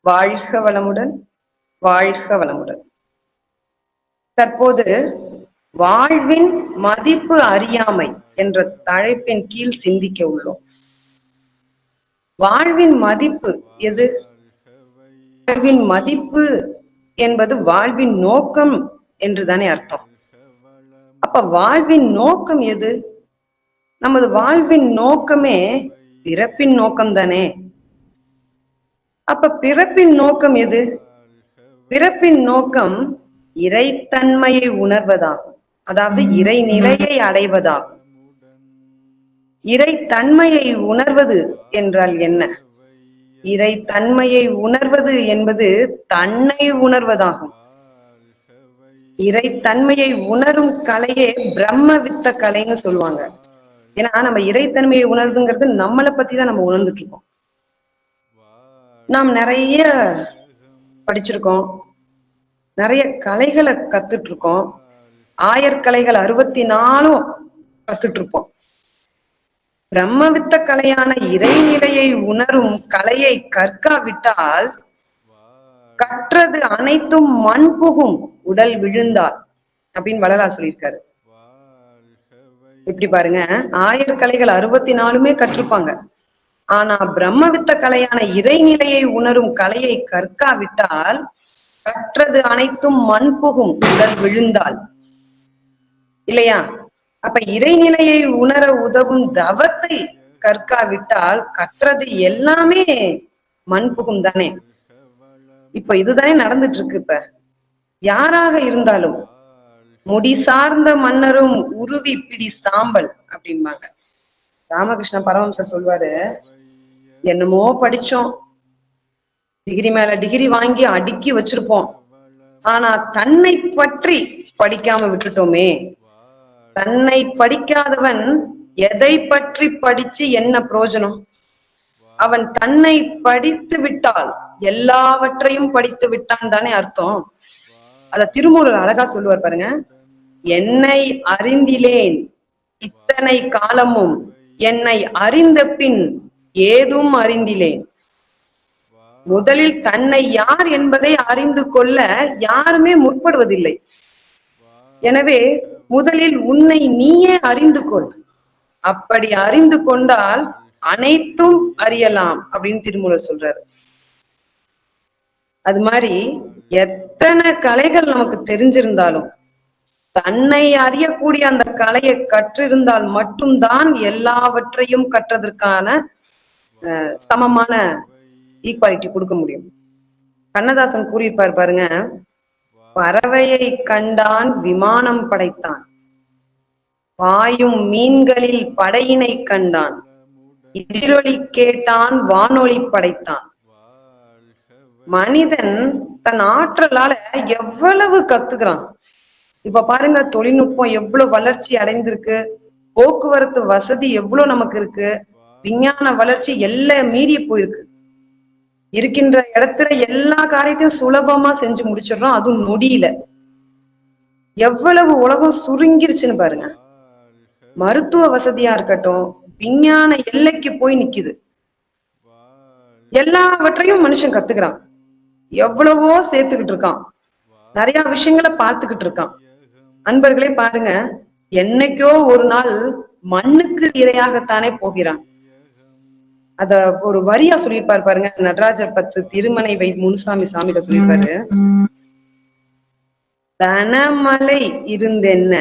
வாழ்க வளமுடன் வாழ்க வளமுடன். தற்போது வாழ்வின் மதிப்பு அறியாமை என்ற தலைப்பின் கீழ் சிந்திக்க உள்ளோம். வாழ்வின் மதிப்பு எது? வாழ்வின் மதிப்பு என்பது வாழ்வின் நோக்கம் என்றுதானே அர்த்தம். அப்ப வாழ்வின் நோக்கம் எது? நமது வாழ்வின் நோக்கமே பிறப்பின் நோக்கம் தானே அப்ப பிறப்பின் நோக்கம் எது? பிறப்பின் நோக்கம் இறைத்தன்மையை உணர்வதாகும். அதாவது இறைநிலையை அடைவதாகும். இறைத்தன்மையை உணர்வது என்றால் என்ன? இறைத்தன்மையை உணர்வது என்பது தன்னை உணர்வதாகும். இறைத்தன்மையை உணரும் கலையே பிரம்ம வித்த கலைன்னு சொல்லுவாங்க. ஏன்னா நம்ம இறைத்தன்மையை உணர்துங்கிறது நம்மளை பத்தி தான் நம்ம உணர்ந்துட்டு இருக்கோம். நாம் நிறைய படிச்சிருக்கோம். நிறைய கலைகளை கத்துட்டு இருக்கோம் ஆயர்கலைகள் அறுபத்தி நாலும் கத்துட்டு இருப்போம் பிரம்மவித்த கலையான இறைநிலையை உணரும் கலையை கற்காவிட்டால் கற்றது அனைத்தும் மண் புகும் உடல் விழுந்தால் அப்படின்னு வள்ளலார் சொல்லியிருக்காரு. இப்படி பாருங்க ஆயர் கலைகள் அறுபத்தி நாலுமே கற்றுப்பாங்க. ஆனா பிரம்மவித்த கலையான இறைநிலையை உணரும் கலையை கற்காவிட்டால் கற்றது அனைத்தும் மண் புகும் உடல் விழுந்தால். இல்லையா? அப்ப இறைநிலையை உணர உதவும் தவத்தை கற்காவிட்டால் கற்றது எல்லாமே மண் புகும் தானே? இப்ப இதுதானே நடந்துட்டு இருக்கு இப்ப. யாராக இருந்தாலும் முடி சார்ந்த மன்னரும் உருவி பிடி சாம்பல் அப்படிம்பாங்க. ராமகிருஷ்ண பரமஹம்சர் சொல்வாரு என்னமோ படிச்சோம். டிகிரி மேல டிகிரி வாங்கி அடுக்கி வச்சிருப்போம். ஆனா தன்னை பற்றி படிக்காம விட்டுட்டோமே. தன்னை படிக்காதவன் எதை பற்றி படிச்சு என்ன பிரயோஜனம்? அவன் தன்னை படித்து விட்டால் எல்லாவற்றையும் படித்து விட்டான் தானே அர்த்தம். அத திருமூலர் அழகா சொல்லுவார் பாருங்க. என்னை அறிந்திலேன் இத்தனை காலமும் என்னை அறிந்த பின் ஏதும் அறிந்திலேன். முதலில் தன்னை யார் என்பதை அறிந்து கொள்ள யாருமே முற்படுவதில்லை. எனவே முதலில் உன்னை நீயே அறிந்து கொள். அப்படி அறிந்து கொண்டால் அனைத்தும் அறியலாம் அப்படின்னு திருமூலர் சொல்றாரு. அது மாதிரி எத்தனை கலைகள் நமக்கு தெரிஞ்சிருந்தாலும் தன்னை அறியக்கூடிய அந்த கலையை கற்றிருந்தால் மட்டும்தான் எல்லாவற்றையும் கற்றதற்கான சமமான ஈக்குவாலிட்டி கொடுக்க முடியும். கண்ணதாசன் கூறியிருப்பார் பாருங்க பறவையை கண்டான் விமானம் படைத்தான். பாயும் மீன்களில் படையினை கண்டான். எதிரொலி கேட்டான் வானொலி படைத்தான். மனிதன் தன் ஆற்றலால எவ்வளவு கத்துக்கிறான். இப்ப பாருங்க தொழில்நுட்பம் எவ்வளவு வளர்ச்சி அடைந்திருக்கு. போக்குவரத்து வசதி எவ்வளவு நமக்கு இருக்கு. விஞ்ஞான வளர்ச்சி எல்லாம் மீறி போயிருக்கு. இருக்கின்ற இடத்துல எல்லா காரியத்தையும் சுலபமா செஞ்சு முடிச்சிடுறோம். அதுவும் நொடியில. எவ்வளவு உலகம் சுருங்கிருச்சுன்னு பாருங்க. மருத்துவ வசதியா இருக்கட்டும் விஞ்ஞான எல்லைக்கு போய் நிக்குது. எல்லாவற்றையும் மனுஷன் கத்துக்கிறான். எவ்வளவோ சேர்த்துக்கிட்டு இருக்கான். நிறைய விஷயங்களை பார்த்துக்கிட்டு இருக்கான். அன்பர்களே பாருங்க. என்னைக்கோ ஒரு நாள் மண்ணுக்கு இரையாகத்தானே போகிறான். அத ஒரு வரியா சொல்லியிருப்பாரு பாருங்க நடராஜர் பத்து திருமனை வை முனுசாமி சாமிகள் சொல்லியிருப்பாரு. தனமலை இருந்தென்ன?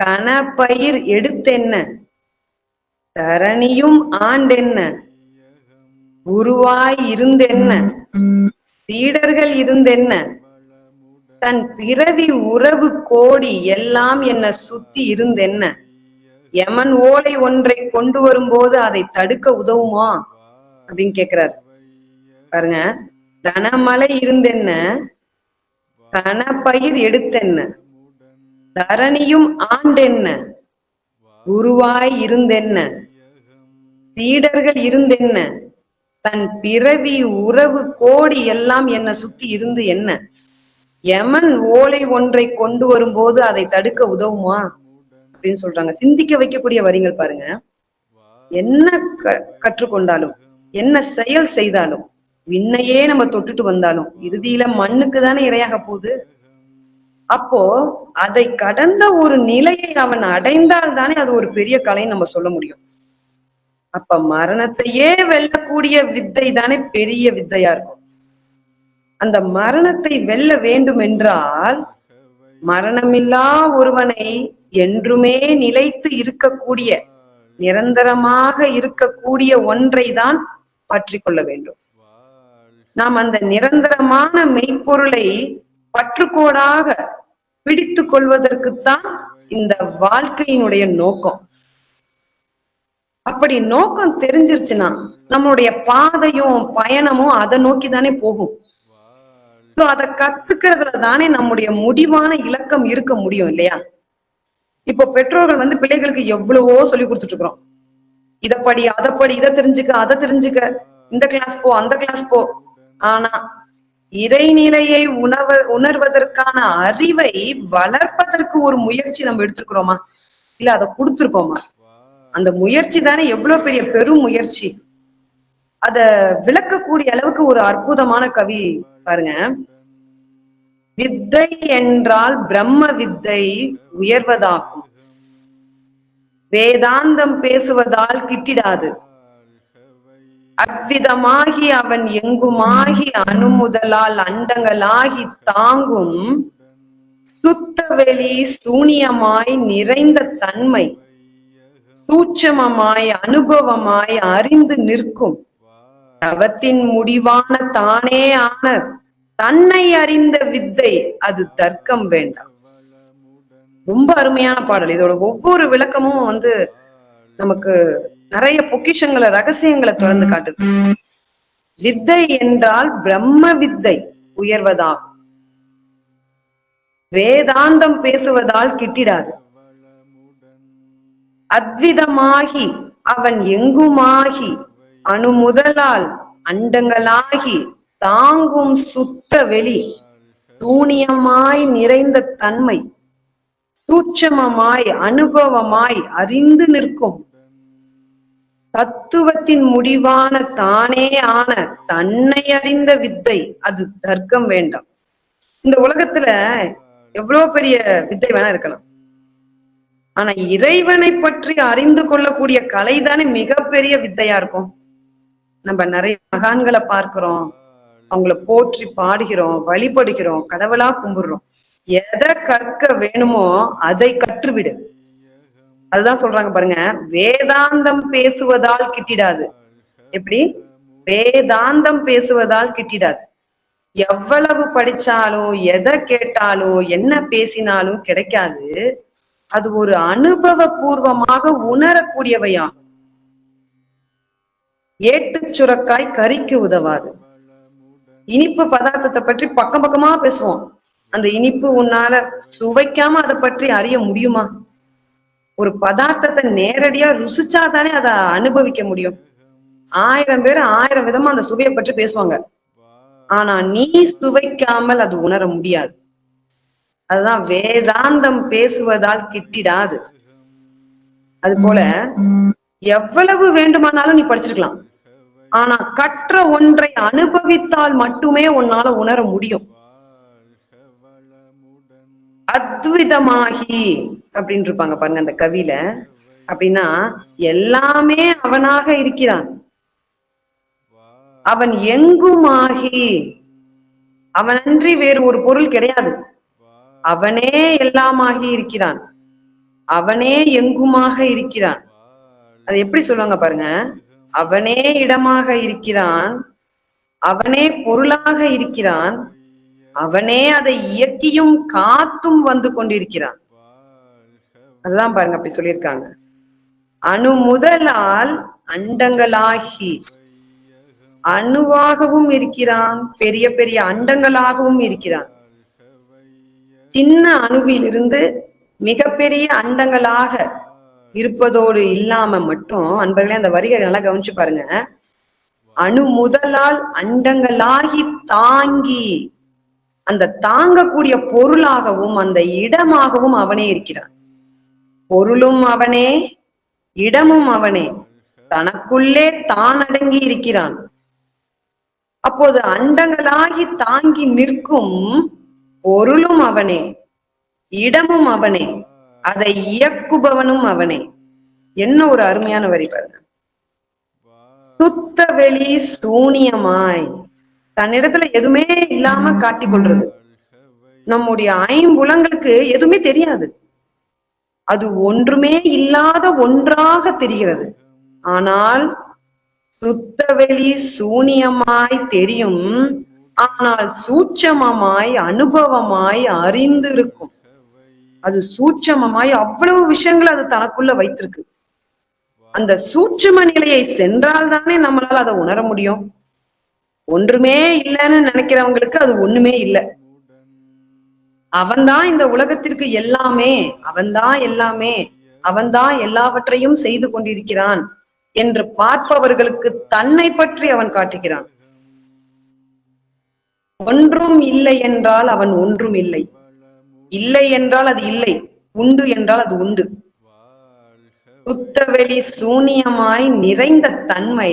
கனப்பயிர் எடுத்தென்ன? தரணியும் ஆண்டென்ன? குருவாய் இருந்தென்ன? சீடர்கள் இருந்தென்ன? தன் பிறவி உறவு கோடி எல்லாம் என்ன சுத்தி இருந்தென்ன? யமன் ஓலை ஒன்றை கொண்டு வரும்போது அதை தடுக்க உதவுமா? அப்படின்னு கேக்குறாரு. பாருங்க தனமலை இருந்தென்ன? கனப்பயிர் எடுத்தென்ன? தரணியும் ஆண்டென்ன? குருவாய் இருந்தென்ன? சீடர்கள் இருந்தென்ன? தன் பிறவி உறவு கோடி எல்லாம் என்ன சுத்தி இருந்து என்ன? யமன் ஓலை ஒன்றை கொண்டு வரும்போது அதை தடுக்க உதவுமா? அப்படின்னு சொல்றாங்க. சிந்திக்க வைக்கக்கூடிய வரிகள் பாருங்க. என்ன க கற்றுக்கொண்டாலும் என்ன செயல் செய்தாலும் விண்ணையே நம்ம தொட்டுட்டு வந்தாலும் இறுதியில மண்ணுக்கு தானே இரையாக போகுது? அப்போ அதை கடந்த ஒரு நிலையை அவன் அடைந்தால் தானே அது ஒரு பெரிய கலைன்னு நம்ம சொல்ல முடியும். அப்ப மரணத்தையே வெல்லக்கூடிய வித்தை தானே பெரிய வித்தையா இருக்கும். அந்த மரணத்தை வெல்ல வேண்டும் என்றால் மரணமில்லா ஒருவனை என்றுமே நிலைத்து இருக்கக்கூடிய நிரந்தரமாக இருக்கக்கூடிய ஒன்றை தான் பற்றி கொள்ள வேண்டும். நாம் அந்த நிரந்தரமான மெய்ப்பொருளை பற்றுக்கோடாக பிடித்து கொள்வதற்குத்தான் இந்த வாழ்க்கையினுடைய நோக்கம். அப்படி நோக்கம் தெரிஞ்சிருச்சுன்னா நம்மளுடைய பாதையும் பயணமும் அதை நோக்கி தானே போகும். சோ அத கத்துக்கிறதுல தானே நம்முடைய முடிவான இலக்கம் இருக்க முடியும் இல்லையா? இப்போ பெற்றோர்கள் வந்து பிள்ளைகளுக்கு எவ்வளவோ சொல்லி கொடுத்துட்டு இருக்கிறோம் இத படி அதை படி இதை தெரிஞ்சுக்க அதை தெரிஞ்சுக்க. இந்த கிளாஸ் போ அந்த கிளாஸ் போ. ஆனா இறைநிலையை உணவ உணர்வதற்கான அறிவை வளர்ப்பதற்கு ஒரு முயற்சி நம்ம எடுத்திருக்கிறோமா? இல்ல அதை கொடுத்துருக்கோமா? அந்த முயற்சி தானே எவ்வளவு பெரிய பெரும் முயற்சி. அத விளக்கக்கூடிய அளவுக்கு ஒரு அற்புதமான கவி பாருங்க. வித்தை என்றால் பிரம்ம வித்தை உயர்வதாகும். வேதாந்தம் பேசுவதால் கிட்டிடாது. அவ்விதமாகி அவன் எங்குமாகி அணுமுதலால் அண்டங்களாகி தாங்கும் சுத்த வெளி சூனியமாய் நிறைந்த தன்மை. சூட்சமமாய் அனுபவமாய் அறிந்து நிற்கும். தவத்தின் முடிவான தானே ஆன தன்னை அறிந்த வித்தை அது தர்க்கம் வேண்டாம். ரொம்ப அருமையான பாடல். இதோட ஒவ்வொரு விளக்கமும் வந்து நமக்கு நிறைய பொக்கிஷங்களை ரகசியங்களை திறந்து காட்டுது. வித்தை என்றால் பிரம்ம வித்தை உயர்வதாகும். வேதாந்தம் பேசுவதால் கிட்டிடாது. அத்விதமாகி அவன் எங்குமாகி அணு முதலால் அண்டங்களாகி தாங்கும் சுத்த வெளி சூனியமாய் நிறைந்த தன்மை சூட்சமமாய் அனுபவமாய் அறிந்து நிற்கும். தத்துவத்தின் முடிவான தானே ஆன தன்னை அறிந்த வித்தை அது தர்க்கம் வேண்டாம். இந்த உலகத்துல எவ்வளவு பெரிய வித்தை வேணா இருக்கலாம். ஆனா இறைவனை பற்றி அறிந்து கொள்ளக்கூடிய கலை தானே மிகப்பெரிய வித்தையா இருக்கும். நம்ம நிறைய மகான்களை பார்க்கிறோம். அவங்கள போற்றி பாடுகிறோம் வழிபடுகிறோம் கடவுளா கும்பிடுறோம். எதை கற்க வேணுமோ அதை கற்றுவிடு. அதுதான் சொல்றாங்க பாருங்க வேதாந்தம் பேசுவதால் கிட்டிடாது. எப்படி? வேதாந்தம் பேசுவதால் கிட்டிடாது. எவ்வளவு படிச்சாலும் எதை கேட்டாலும் என்ன பேசினாலும் கிடைக்காது. அது ஒரு அனுபவ பூர்வமாக உணரக்கூடியவையாகும் ஏட்டுச் சுரக்காய் கறிக்கு உதவாது. இனிப்பு பதார்த்தத்தை பற்றி பக்கம் பக்கமா பேசுவோம். அந்த இனிப்பு உன்னால சுவைக்காம அதை பற்றி அறிய முடியுமா? ஒரு பதார்த்தத்தை நேரடியா ருசிச்சாதானே அதை அனுபவிக்க முடியும். ஆயிரம் பேர் ஆயிரம் விதமா அந்த சுவையை பற்றி பேசுவாங்க. ஆனா நீ சுவைக்காமல் அது உணர முடியாது. அதுதான் வேதாந்தம் பேசுவதால் கிட்டிடாது. அது போல எவ்வளவு வேண்டுமானாலும் நீ படிச்சிருக்கலாம். ஆனா கற்ற ஒன்றை அனுபவித்தால் மட்டுமே உன்னால உணர முடியும். அத்விதமாகி அப்படின்னு இருப்பாங்க பாருங்க அந்த கவியில. அப்படின்னா எல்லாமே அவனாக இருக்கிறான். அவன் எங்குமாகி? அவனன்றி வேறு ஒரு பொருள் கிடையாது. அவனே எல்லாமாகி இருக்கிறான். அவனே எங்குமாக இருக்கிறான். அது எப்படி சொல்லுவாங்க பாருங்க? அவனே இடமாக இருக்கிறான். அவனே பொருளாக இருக்கிறான். அவனே அதை இயக்கியும் காத்தும் வந்து கொண்டிருக்கிறான். அதுதான் பாருங்க அப்படி சொல்லியிருக்காங்க. அணு முதலால் அண்டங்களாகி அணுவாகவும் இருக்கிறான் பெரிய பெரிய அண்டங்களாகவும் இருக்கிறான். சின்ன அணுவிலிருந்து மிகப்பெரிய அண்டங்களாக இருப்பதோடு இல்லாம மட்டும் அன்பர்களே அந்த வரிகளை நல்லா கவனிச்சு பாருங்க. அணு முதலால் அண்டங்களாகி தாங்கி அந்த தாங்கக்கூடிய பொருளாகவும் அந்த இடமாகவும் அவனே இருக்கிறான். பொருளும் அவனே இடமும் அவனே. தனக்குள்ளே தான் அடங்கி இருக்கிறான். அப்போது அண்டங்களாகி தாங்கி நிற்கும் பொருளும் அவனே இடமும் அவனே. அதை இயக்குபவனும் அவனே. என்ன ஒரு அருமையான வரி பாருங்க. சுத்த வெளி சூனியமாய். தன்னிடத்துல எதுவுமே இல்லாம காட்டிக் கொள்றது. நம்முடைய ஐம்புலங்களுக்கு எதுவுமே தெரியாது. அது ஒன்றுமே இல்லாத ஒன்றாக தெரிகிறது. ஆனால் சுத்தவெளி சூனியமாய் தெரியும். ஆனால் சூட்சமமாய் அனுபவமாய் அறிந்திருக்கும். அது சூட்சமமாய் அவ்வளவு விஷயங்களை அது தனக்குள்ள வைத்திருக்கு. அந்த சூட்சும நிலையை சென்றால் தானே நம்மளால அதை உணர முடியும். ஒன்றுமே இல்லைன்னு நினைக்கிறவங்களுக்கு அது ஒண்ணுமே இல்லை. அவன்தான் இந்த உலகத்திற்கு எல்லாமே அவன்தான் எல்லாமே அவன்தான் எல்லாவற்றையும் செய்து கொண்டிருக்கிறான் என்று பார்ப்பவர்களுக்கு தன்னை பற்றி அவன் காட்டுகிறான். ஒன்றும் இல்லை என்றால் அவன் ஒன்றும் இல்லை. இல்லை என்றால் அது இல்லை உண்டு என்றால் அது உண்டு. சுத்தவெளி சூனியமாய் நிறைந்த தன்மை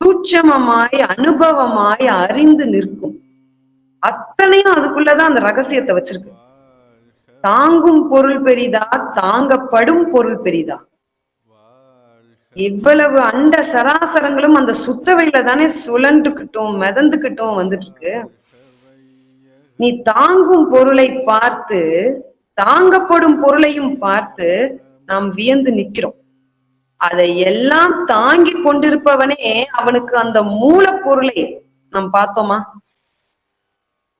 சூட்சமமாய் அனுபவமாய் அறிந்து நிற்கும். அத்தனையும் அதுக்குள்ளதான் அந்த ரகசியத்தை வச்சிருக்கு. தாங்கும் பொருள் பெரிதா தாங்கப்படும் பொருள் பெரிதா. இவ்வளவு அண்ட சராசரங்களும் அந்த சுத்தவெளியில தானே சுழன்றுக்கிட்டோம் மிதந்துக்கிட்டோம் வந்துட்டு இருக்கு. நீ தாங்கும் பொருளை பார்த்து தாங்கப்படும் பொருளையும் பார்த்து நாம் வியந்து நிற்கிறோம். அதை எல்லாம் தாங்கி கொண்டிருப்பவனே அவனுக்கு அந்த மூலப்பொருளை நாம் பார்த்தோமா?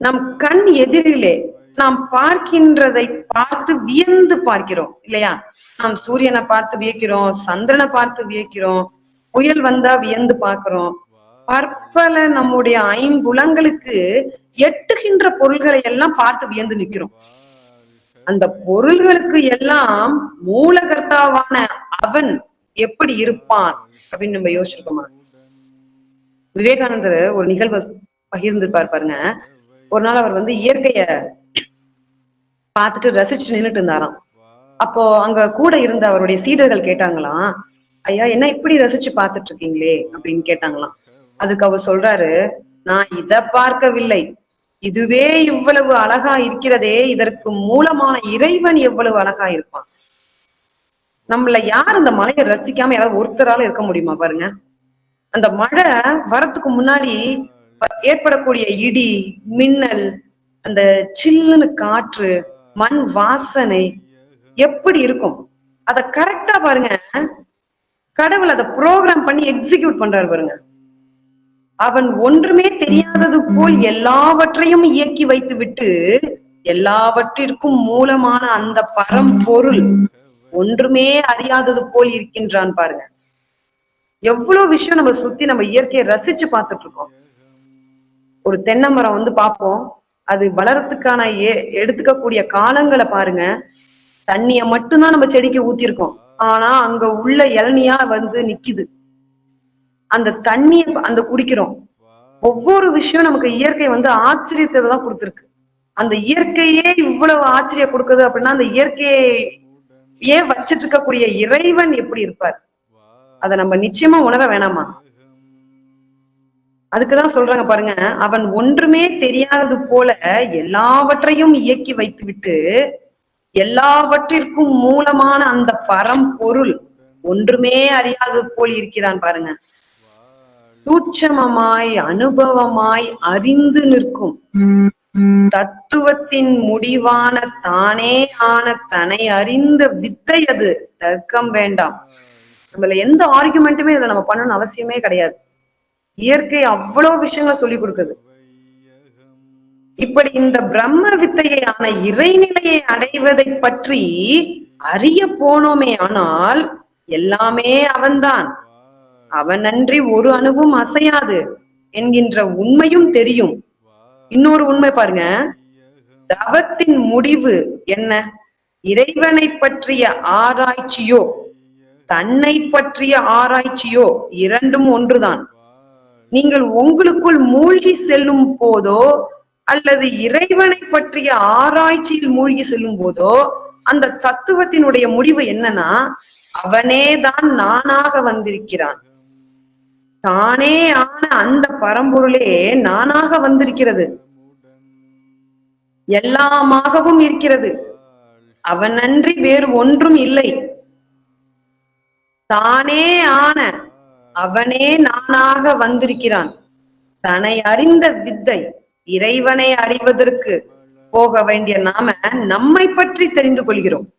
நம் கண் எதிரிலே நாம் பார்க்கின்றதை பார்த்து வியந்து பார்க்கிறோம் இல்லையா? நாம் சூரியனை பார்த்து வியக்கிறோம் சந்திரனை பார்த்து வியக்கிறோம் புயல் வந்தா வியந்து பார்க்கிறோம். பற்பல நம்முடைய ஐம்புலங்களுக்கு எட்டுகின்ற பொருள்களை எல்லாம் பார்த்து வியந்து நிற்கிறோம். அந்த பொருள்களுக்கு எல்லாம் மூலகர்த்தாவான அவன் எப்படி இருப்பான் அப்படின்னு நம்ம யோசிச்சிருக்கோமா? விவேகானந்தர் ஒரு நிகழ்வை பகிர்ந்திருப்பார் பாருங்க. ஒரு நாள் அவர் வந்து இயற்கைய பார்த்துட்டு ரசிச்சு நின்னுட்டு இருந்தாராம். அப்போ அங்க கூட இருந்த அவருடைய சீடர்கள் கேட்டாங்களாம் ஐயா என்ன இப்படி ரசிச்சு பார்த்துட்டு இருக்கீங்களே? அப்படின்னு கேட்டாங்களாம். அதுக்கு அவர் சொல்றாரு நான் இத பார்க்கவில்லை. இதுவே இவ்வளவு அழகா இருக்கிறதே இதற்கு மூலமான இறைவன் எவ்வளவு அழகா இருப்பான். நம்மள யார் இந்த மலையை ரசிக்காம யாராவது ஒருத்தரால இருக்க முடியுமா பாருங்க. அந்த மழை வரத்துக்கு முன்னாடி ஏற்படக்கூடிய இடி மின்னல் அந்த சில்லுன்னு காற்று மண் வாசனை எப்படி இருக்கும்? அத கரெக்டா பாருங்க. கடவுள் அதை ப்ரோக்ராம் பண்ணி எக்ஸிக்யூட் பண்றாரு பாருங்க. அவன் ஒன்றுமே தெரியாதது போல் எல்லாவற்றையும் இயக்கி வைத்து விட்டு எல்லாவற்றிற்கும் மூலமான அந்த பரம்பொருள் ஒன்றுமே அறியாதது போல் இருக்கின்றான் பாருங்க. எவ்வளவு விஷயம் நம்ம சுத்தி நம்ம இயற்கையை ரசிச்சு பார்த்துட்டு இருக்கோம். ஒரு தென்னை மரம் வந்து பார்ப்போம். அது வளரத்துக்கான ஏ எடுத்துக்கக்கூடிய காலங்களை பாருங்க. தண்ணிய மட்டும்தான் நம்ம செடிக்கு ஊத்திருக்கோம் ஆனா அங்க உள்ள இளநியா வந்து நிக்குது. அந்த தண்ணியை அந்த குடிக்கிறோம். ஒவ்வொரு விஷயம் நமக்கு இயற்கை வந்து ஆச்சரியத்தை தான் கொடுத்துருக்கு. அந்த இயற்கையே இவ்வளவு ஆச்சரியம் கொடுக்குது அப்படின்னா அந்த இயற்கையை ஏன் வச்சிட்டு இருக்கக்கூடிய இறைவன் எப்படி இருப்பார்? அதை நம்ம நிச்சயமா உணர வேணாமா? அதுக்குதான் சொல்றாங்க பாருங்க அவன் ஒன்றுமே தெரியாதது போல எல்லாவற்றையும் இயக்கி வைத்து விட்டு எல்லாவற்றிற்கும் மூலமான அந்த பரம்பொருள் ஒன்றுமே அறியாதது போல் இருக்கிறான் பாருங்க. சூட்சமமாய் அனுபவமாய் அறிந்து நிற்கும். தத்துவத்தின் முடிவான தானே ஆன தன்னை அறிந்த வித்தை அது. தர்க்கம் வேண்டாம். நம்மள எந்த ஆர்குமெண்ட்டுமே இதுல நம்ம பண்ணணும்னு அவசியமே கிடையாது. இயற்கை அவ்வளவு விஷயங்களை சொல்லி கொடுக்குது. இப்படி இந்த பிரம்ம வித்தையான இறைநிலையை அடைவதை பற்றி அறிய போனோமே ஆனால் எல்லாமே அவன்தான். அவனன்றி ஒரு அணுவும் அசையாது என்கின்ற உண்மையும் தெரியும். இன்னொரு உண்மை பாருங்க. தவத்தின் முடிவு என்ன? இறைவனை பற்றிய ஆராய்ச்சியோ தன்னை பற்றிய ஆராய்ச்சியோ இரண்டும் ஒன்றுதான். நீங்கள் உங்களுக்குள் மூழ்கி செல்லும் போதோ அல்லது இறைவனை பற்றிய ஆராய்ச்சியில் மூழ்கி செல்லும் போதோ அந்த தத்துவத்தினுடைய முடிவு என்னன்னா அவனேதான் நானாக வந்திருக்கிறான். தானே ஆன அந்த பரம்பொருளே நானாக வந்திருக்கிறது. எல்லாமாகவும் இருக்கிறது. அவனன்றி வேறு ஒன்றும் இல்லை. தானே ஆன அவனே நானாக வந்திருக்கிறான். தன்னை அறிந்த வித்தை இறைவனை அறிவதற்கு போக வேண்டிய நாம நம்மை பற்றி தெரிந்து கொள்கிறோம்.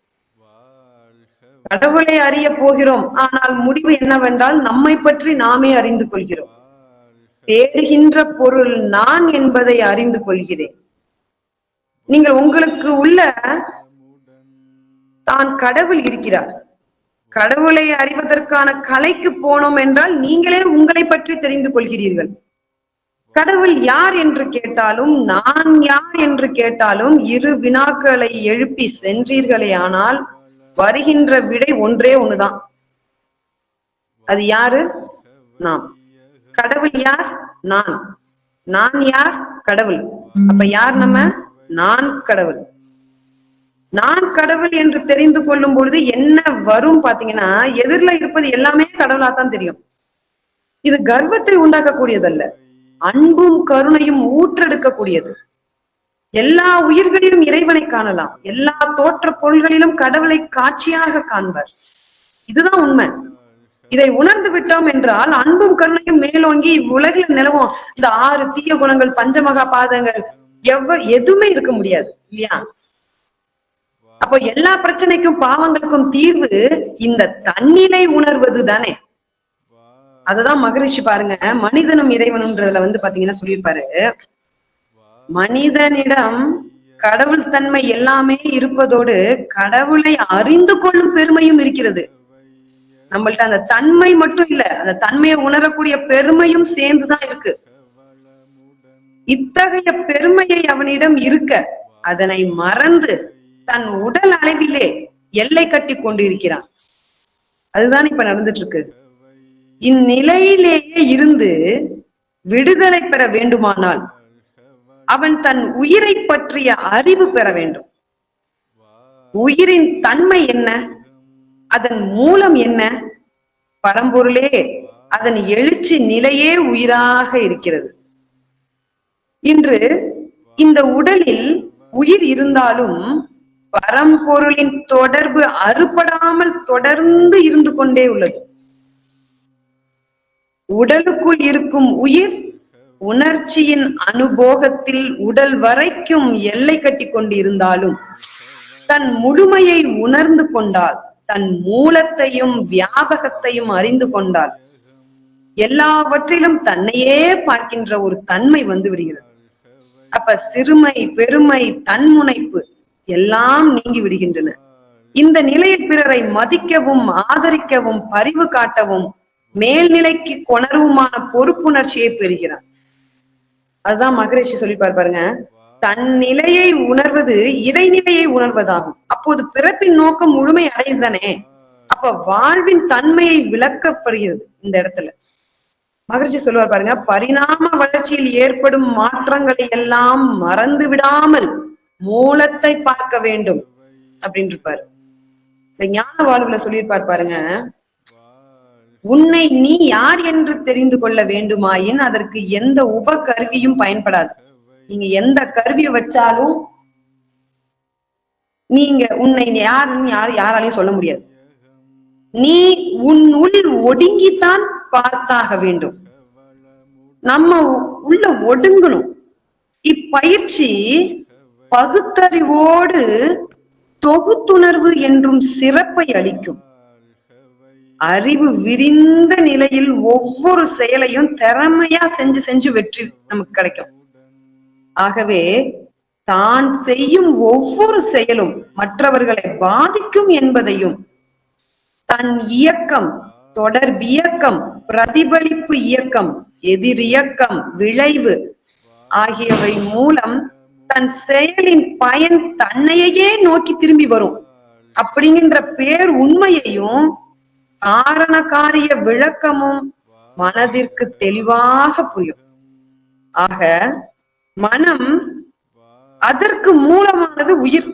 கடவுளை அறிய போகிறோம். ஆனால் முடிவு என்னவென்றால் நம்மை பற்றி நாமே அறிந்து கொள்கிறோம். தேடுகின்ற பொருள் நான் என்பதை அறிந்து கொள்கிறேன். நீங்கள் உங்களுக்கு உள்ள தான் கடவுள் இருக்கிறார். கடவுளை அறிவதற்கான கலைக்கு போனோம் என்றால் நீங்களே உங்களை பற்றி தெரிந்து கொள்கிறீர்கள். கடவுள் யார் என்று கேட்டாலும் நான் யார் என்று கேட்டாலும் இரு வினாக்களை எழுப்பி சென்றீர்களே ஆனால் வருகின்ற விடை ஒன்றே ஒண்ணுதான். அது யாரு? நாம். கடவுள் யார்? நான். நான் யார்? கடவுள். அப்ப யார் நம்ம? நான் கடவுள். நான் கடவுள் என்று தெரிந்து கொள்ளும் பொழுது என்ன வரும் பாத்தீங்கன்னா எதிரில இருப்பது எல்லாமே கடவுளா தான் தெரியும். இது கர்வத்தை உண்டாக்கக்கூடியதல்ல. அன்பும் கருணையும் ஊற்றெடுக்கக்கூடியது. எல்லா உயிர்களிலும் இறைவனை காணலாம். எல்லா தோற்ற பொருள்களிலும் கடவுளை காட்சியாக காண்பர். இதுதான் உண்மை. இதை உணர்ந்து விட்டோம் என்றால் அன்பும் கருணையும் மேலோங்கி இவ்வுலகில் நிலவும். இந்த ஆறு தீய குணங்கள் பஞ்சமகா பாதங்கள் எவ்வ எதுவுமே இருக்க முடியாது இல்லையா? அப்போ எல்லா பிரச்சனைக்கும் பாவங்களுக்கும் தீர்வு இந்த தன்னிலை உணர்வது தானே. அதுதான் மகரிஷி பாருங்க மனிதனும் இறைவனும்ன்றதுல வந்து பாத்தீங்கன்னா சொல்லியிருப்பாரு. மனிதனிடம் கடவுள் தன்மை எல்லாமே இருப்பதோடு கடவுளை அறிந்து கொள்ளும் பெருமையும் இருக்கிறது. நம்மள்ட்ட அந்த தன்மை மட்டும் இல்ல அந்த தன்மையை உணரக்கூடிய பெருமையும் சேர்ந்துதான் இருக்கு. இத்தகைய பெருமையை அவனிடம் இருக்க அதனை மறந்து தன் உடல் அளவிலே எல்லை கட்டி கொண்டு இருக்கிறான் அதுதான் இப்ப நடந்துட்டு இருக்கு இந்நிலையிலேயே இருந்து விடுதலை பெற வேண்டுமானால் அவன் தன் உயிரை பற்றிய அறிவு பெற வேண்டும். உயிரின் தன்மை என்ன? அதன் மூலம் என்ன? பரம்பொருளே அதன் எழுச்சி நிலையே உயிராக இருக்கிறது. இன்று இந்த உடலில் உயிர் இருந்தாலும் பரம்பொருளின் தொடர்பு அறுபடாமல் தொடர்ந்து இருந்து கொண்டே உள்ளது. உடலுக்குள் இருக்கும் உயிர் உணர்ச்சியின் அனுபோகத்தில் உடல் வரைக்கும் எல்லை கட்டி கொண்டிருந்தாலும் தன் முழுமையை உணர்ந்து கொண்டால் தன் மூலத்தையும் வியாபகத்தையும் அறிந்து கொண்டால் எல்லாவற்றிலும் தன்னையே பார்க்கின்ற ஒரு தன்மை வந்து விடுகிறது. அப்ப சிறுமை பெருமை தன்முனைப்பு எல்லாம் நீங்கி விடுகின்றன. இந்த நிலையில் பிறரை மதிக்கவும் ஆதரிக்கவும் பரிவு காட்டவும் மேல்நிலைக்கு கொணர்வுமான பொறுப்புணர்ச்சியை பெறுகிறான் அதுதான் மகரிஷி சொல்லிப்பார் பாருங்க. தன் நிலையை உணர்வது இறைநிலையை உணர்வதாகும். அப்போது பிறப்பின் நோக்கம் முழுமை அடைந்தனே. அப்ப வாழ்வின் தன்மையை விளக்கப்படுகிறது இந்த இடத்துல. மகரிஷி சொல்லுவார் பாருங்க பரிணாம வளர்ச்சியில் ஏற்படும் மாற்றங்களை எல்லாம் மறந்து விடாமல் மூலத்தை பார்க்க வேண்டும். அப்படின்னு இருப்பாரு இந்த ஞான வாழ்வுல சொல்லியிருப்பார் பாருங்க உன்னை நீ யார் என்று தெரிந்து கொள்ள வேண்டுமாயின் அதற்கு எந்த உப கருவியும் பயன்படாது. நீங்க எந்த கருவியை வச்சாலும் நீங்க உன்னை யாருன்னு யாரு யாராலையும் சொல்ல முடியாது. நீ உன் உள் ஒடுங்கித்தான் பார்த்தாக வேண்டும். நம்ம உள்ள ஒடுங்கணும். இப்பயிற்சி பகுத்தறிவோடு தொகுத்துணர்வு என்றும் சிறப்பை அளிக்கும். அறிவு விரிந்த நிலையில் ஒவ்வொரு செயலையும் திறமையா செஞ்சு செஞ்சு வெற்றி நமக்கு கிடைக்கும். ஆகவே தான் செய்யும் ஒவ்வொரு செயலும் மற்றவர்களை பாதிக்கும் என்பதையும் தன் இயக்கம் தொடர்பியக்கம் பிரதிபலிப்பு இயக்கம் எதிரியக்கம் விளைவு ஆகியவை மூலம் தன் செயலின் பயன் தன்னையே நோக்கி திரும்பி வரும். அப்படிங்கின்ற பேர் உண்மையையும் காரண காரிய விளக்கமும் மனதிற்கு தெளிவாக புரியும். ஆக மனம் அதற்கு மூலமானது உயிர்.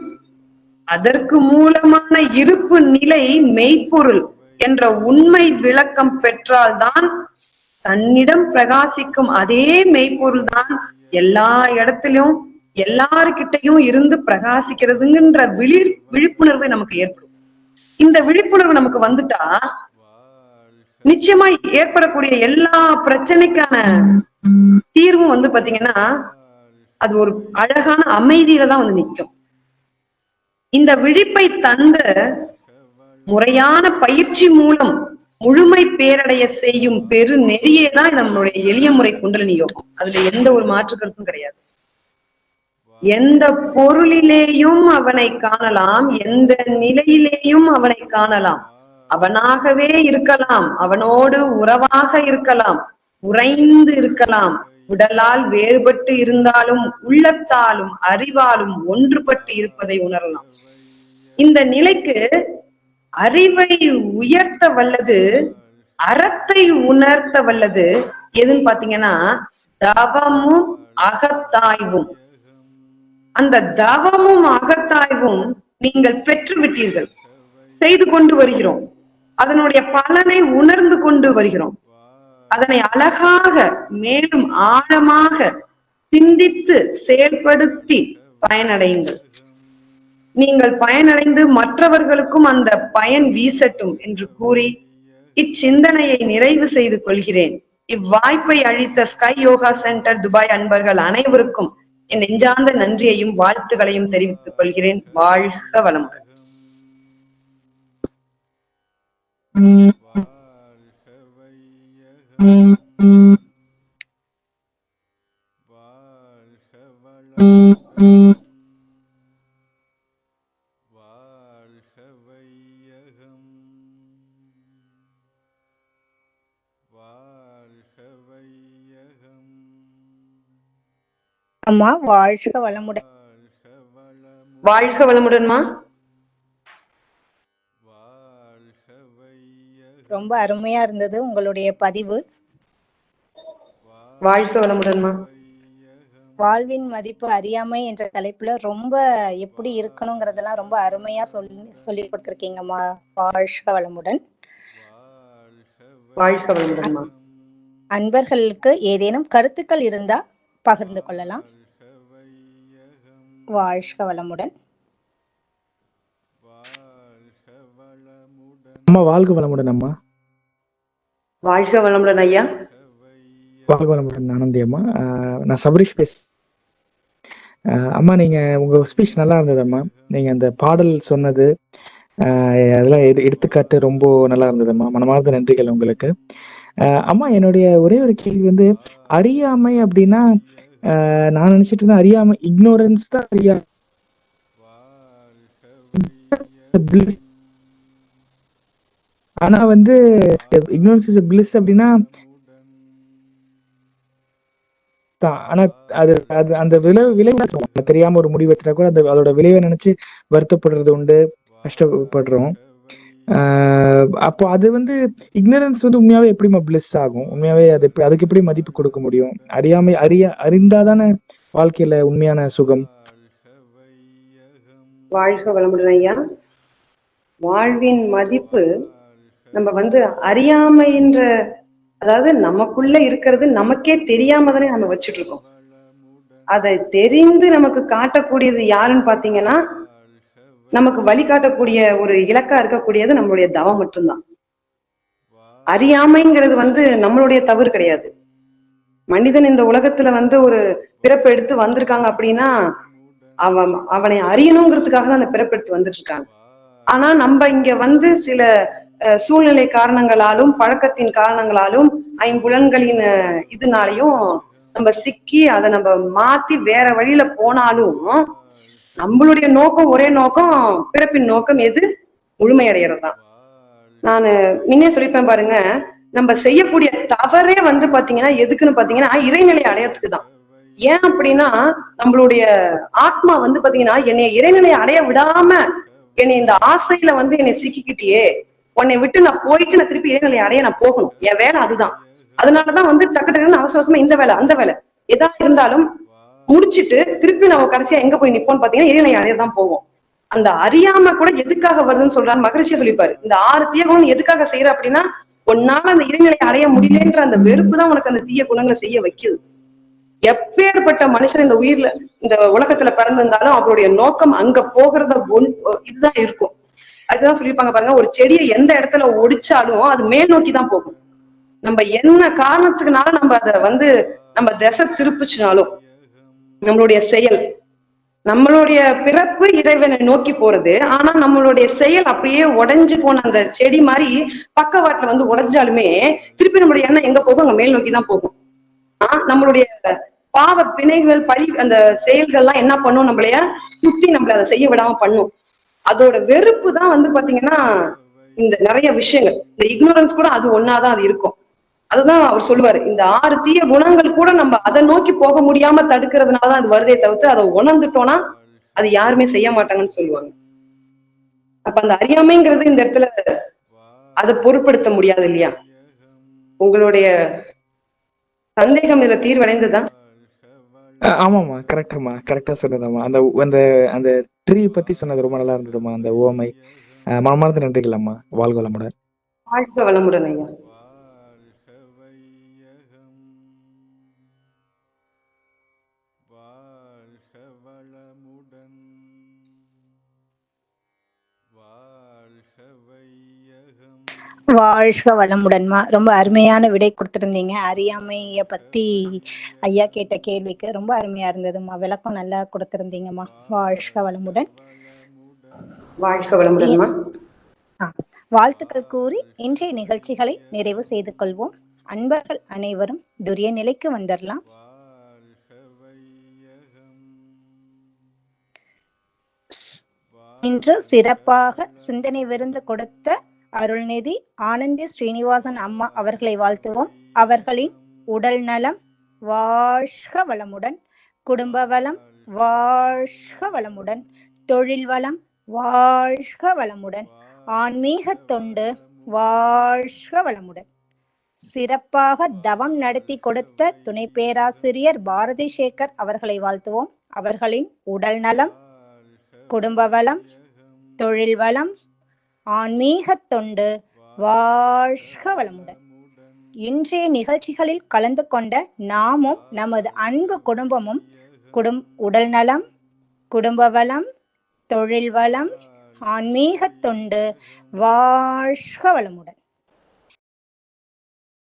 அதற்கு மூலமான இருப்பு நிலை மெய்ப்பொருள் என்ற உண்மை விளக்கம் பெற்றால்தான் தன்னிடம் பிரகாசிக்கும் அதே மெய்ப்பொருள் தான் எல்லா இடத்திலும் எல்லாருக்கிட்டையும் இருந்து பிரகாசிக்கிறதுங்கிற விழி விழிப்புணர்வு நமக்கு ஏற்படும். இந்த விழிப்புணர்வு நமக்கு வந்துட்டா நிச்சயமா ஏற்படக்கூடிய எல்லா பிரச்சனைக்கான தீர்வும் வந்து பாத்தீங்கன்னா அது ஒரு அழகான அமைதியில தான் வந்து நிற்கும். இந்த விழிப்பை தந்த முறையான பயிற்சி மூலம் முழுமை பேரடைய செய்யும் பெரு நெறியே தான் நம்மளுடைய எளிய முறை குண்டலினி யோகம். அதுல எந்த ஒரு மாற்று கருத்தும் கிடையாது. எந்த பொருளிலேயும் அவனை காணலாம் எந்த நிலையிலேயும் அவனை காணலாம். அவனாகவே இருக்கலாம் அவனோடு உறவாக இருக்கலாம் உறைந்து இருக்கலாம். உடலால் வேறுபட்டு இருந்தாலும் உள்ளத்தாலும் அறிவாலும் ஒன்றுபட்டு இருப்பதை உணரலாம். இந்த நிலைக்கு அறிவை உயர்த்த வல்லது அறத்தை உணர்த்த வல்லது எதுன்னு பாத்தீங்கன்னா தவமும் அகத்தாய்வும். அந்த தவமும் அகத்தாய்வும் நீங்கள் பெற்று விட்டீர்கள் செய்து கொண்டு வருகிறோம். அதனுடைய பலனை உணர்ந்து கொண்டு வருகிறோம். அதனை அழகாக மேலும் ஆழமாக சிந்தித்து செயல்படுத்தி பயனடையுங்கள். நீங்கள் பயனடைந்து மற்றவர்களுக்கும் அந்த பயன் வீசட்டும் என்று கூறி இச்சிந்தனையை நிறைவு செய்து கொள்கிறேன். இவ்வாய்ப்பை அளித்த ஸ்கை யோகா சென்டர் துபாய் அன்பர்கள் அனைவருக்கும் என் நெஞ்சார்ந்த நன்றியையும் வாழ்த்துக்களையும் தெரிவித்துக் கொள்கிறேன். வாழ்க வளமுடன். அம்மா வாழ்க வளமுடன். வாழ்க வளமுடன் வாழ்க வளமுடன்மா ரொம்ப அருமையா இருந்தது உங்களுடைய பதிவு. வாழ்க வளமுடன்மா வாழ்வின் மதிப்பு அறியாமை என்ற தலைப்புல ரொம்ப எப்படி இருக்கணுங்கிறதெல்லாம் ரொம்ப அருமையா சொல்லி சொல்லி கொடுத்துருக்கீங்கம்மா வாழ்க வளமுடன். வாழ்க வளமுடன்மா அன்பர்களுக்கு ஏதேனும் கருத்துக்கள் இருந்தா பகிர்ந்து கொள்ளலாம். வாழ்க வளமுடன். வாழ்க வளமுடன் அம்மா வாழ்க வளமுடன் அம்மா. வாழ்க வளமுடன் ஐயா. வாழ்க வளமுடன் ஆனந்தி அம்மா. நான் சபரீஷ் பேச ஆஹ் அம்மா நீங்க உங்க ஸ்பீச் நல்லா இருந்தது அம்மா. நீங்க அந்த பாடல் சொன்னது ஆஹ் அதெல்லாம் எடு- எடுத்துக்காட்டு ரொம்ப நல்லா இருந்ததும்மா மனமார்ந்த நன்றிகள் உங்களுக்கு. அம்மா என்னுடைய ஒரே ஒரு கேள்வி வந்து அறியாமை அப்படின்னா நான் நினைச்சிட்டு இருந்தேன் அறியாம இக்னோரன்ஸ் தான் அறியா ஆனா வந்து இக்னோரன்ஸ் இஸ் பிளிஸ் அப்படின்னா ஆனா அது அது அந்த விளைவு விளைவு தெரியாம ஒரு முடிவு எடுத்துட்டா கூட அந்த அதோட விளைவை நினைச்சு வருத்தப்படுறது உண்டு கஷ்டப்படுறோம். அப்போ அது வந்து இக்னரன்ஸ் வந்து உண்மையாவே எப்படிமா பிளஸ் ஆகும்? உண்மையாவே அது எப்படி அதுக்கு எப்படி மதிப்பு கொடுக்க முடியும்? அறியாமை அறிய அறிந்தாதானே வாழ்க்கையில உண்மையான சுகம்? வாழ்க வளமுடன் ஐயா. வாழ்வின் மதிப்பு நம்ம வந்து அறியாமைன்ற அதாவது நமக்குள்ள இருக்கிறது நமக்கே தெரியாம தானே நம்ம வச்சுட்டு இருக்கோம். அதை தெரிந்து நமக்கு காட்டக்கூடியது யாருன்னு பாத்தீங்கன்னா நமக்கு வழிகாட்டக்கூடிய ஒரு இலக்கா இருக்கக்கூடியது நம்மளுடைய தவம் மட்டும்தான். அறியாமைங்கிறது வந்து நம்மளுடைய தவறு கிடையாது. மனிதன் இந்த உலகத்துல வந்து ஒரு பிறப்பு எடுத்து வந்திருக்காங்க அப்படின்னா அவன் அவனை அறியணுங்கிறதுக்காக தான் அந்த பிறப்பு எடுத்து வந்துட்டு இருக்காங்க ஆனா நம்ம இங்க வந்து சில சூழ்நிலை காரணங்களாலும் பழக்கத்தின் காரணங்களாலும் ஐம்புலன்களின் இதனாலையும் நம்ம சிக்கி அதை நம்ம மாத்தி வேற வழியில போனாலும் நம்மளுடைய நோக்கம் ஒரே நோக்கம் பிறப்பின் நோக்கம் எது? முழுமையடைகிறது தான் நான் முன்னே சொல்லிப்பேன் பாருங்க நம்ம செய்யக்கூடிய தவறே வந்து பாத்தீங்கன்னா எதுக்குன்னு பாத்தீங்கன்னா இறைநிலை அடையறதுக்கு தான் ஏன் அப்படின்னா நம்மளுடைய ஆத்மா வந்து பாத்தீங்கன்னா என்னை இறைநிலை அடைய விடாம என்னை இந்த ஆசையில வந்து என்னை சிக்கிக்கிட்டியே உன்னை விட்டு நான் போயிட்டு நான் திருப்பி இறைநிலை அடைய நான் போகணும். என் வேலை அதுதான். அதனாலதான் வந்து டக்கு டக்குன்னு அவசர அவசரமா இந்த வேலை அந்த வேலை. எதா இருந்தாலும் முடிச்சிட்டு திருப்பி நம்ம கடைசியா எங்க போய் நிப்போம்னு பாத்தீங்கன்னா இறைநிலை அடைய தான் போவோம். அந்த அறியாம கூட எதுக்காக வருதுன்னு சொல்றாரு மகரிஷியா சொல்லிப்பாரு. இந்த ஆறு தீய குணம் எதுக்காக செய்யற அப்படின்னா உன்னால அந்த இறைநிலை அடைய முடியலன்ற அந்த வெறுப்பு தான் உனக்கு அந்த தீய குணங்களை செய்ய வைக்குது. எப்பேற்பட்ட மனுஷன் இந்த உயிர்ல இந்த உலகத்துல பிறந்திருந்தாலும் அவருடைய நோக்கம் அங்க போகிறத ஒன் இதுதான் இருக்கும். அதுதான் சொல்லியிருப்பாங்க பாருங்க ஒரு செடியை எந்த இடத்துல ஒடிச்சாலும் அது மேல் நோக்கி தான் போகும். நம்ம என்ன காரணத்துக்குனால நம்ம அதை வந்து நம்ம திசை திருப்பிச்சுனாலும் நம்மளுடைய செயல். நம்மளுடைய பிறப்பு இறைவனை நோக்கி போறது. ஆனா நம்மளுடைய செயல் அப்படியே உடஞ்சு போன அந்த செடி மாதிரி பக்கவாட்டுல வந்து உடைஞ்சாலுமே திருப்பி நம்மளுடைய எண்ணம் எங்க போகும்? அங்க மேல் நோக்கி தான் போகும். ஆஹ் நம்மளுடைய பாவ பிணைகள் பழி அந்த செயல்கள்லாம் என்ன பண்ணும்? நம்மளைய சுத்தி நம்மள அதை செய்ய விடாம பண்ணும். அதோட வெறுப்பு தான் வந்து பாத்தீங்கன்னா இந்த நிறைய விஷயங்கள். இந்த இக்னோரன்ஸ் கூட அது ஒன்னாதான் அது இருக்கும். அதுதான் அவர் சொல்லுவாரு. இந்த ஆறு தீய குணங்கள் கூட நம்ம அதை நோக்கி போக முடியாம தடுக்கிறதுனாலதான் அது வருதே தவிர்த்து அதை உணர்ந்துட்டோம்னா அது யாருமே செய்ய மாட்டாங்கன்னு சொல்லுவாங்க. அப்ப அந்த அறியாமைங்கிறது இந்த இடத்துல அதை பொருட்படுத்த முடியாது இல்லையா? உங்களுடைய சந்தேகம் இதுல தீர்வடைந்ததா? அஹ் ஆமாம்மா. கரெக்டாம்மா கரெக்டா சொன்னதாம்மா. அந்த அந்த அந்த ட்ரீ பத்தி சொன்னது ரொம்ப நல்லா இருந்ததும்மா. அந்த ஓமை. மனமார்ந்த நன்றிகள்ம்மா வாழ்க வளமுடன். வாழ்க வளமுடன் ஐயா. வாழ்க வளமுடன்மா. ரொம்ப அருமையான விடை கொடுத்திருந்தீங்க. அறியாமைய பத்தி ஐயா கேட்ட கேள்விக்கு ரொம்ப அருமையா இருந்ததும்மா. விளக்கம் நல்லா கொடுத்திருந்தீங்கம்மா. வாழ்க வளமுடன். வாழ்க வளமுடன்மா. ஆ, வாழ்த்துக்கள் கூறி இன்றைய நிகழ்ச்சிகளை நிறைவு செய்து கொள்வோம். அன்பர்கள் அனைவரும் துரிய நிலைக்கு வந்துடலாம் இன்று சிறப்பாக சிந்தனை விருந்து கொடுத்த அருள்நிதி ஆனந்தி ஸ்ரீனிவாசன் அம்மா அவர்களை வாழ்த்துவோம். அவர்களின் உடல் நலம் வாழ்க வளமுடன் குடும்ப வளம் வாழ்க வளமுடன் தொழில் வளம் வாழ்க வளமுடன் ஆன்மீக தொண்டு வாழ்க வளமுடன். சிறப்பாக தவம் நடத்தி கொடுத்த துணை பேராசிரியர் பாரதி சேகர் அவர்களை வாழ்த்துவோம். அவர்களின் உடல் நலம் குடும்ப வளம் தொழில் வளம் ஆன்மீக தொண்டு வாழ்க வளமுடன். இன்றைய நிகழ்ச்சிகளில் கலந்து கொண்ட நாமும் நமது அன்பு குடும்பமும் குடும் உடல் நலம் குடும்ப வளம் தொழில் வளம் ஆன்மீக தொண்டு வாழ்க வளமுடன்.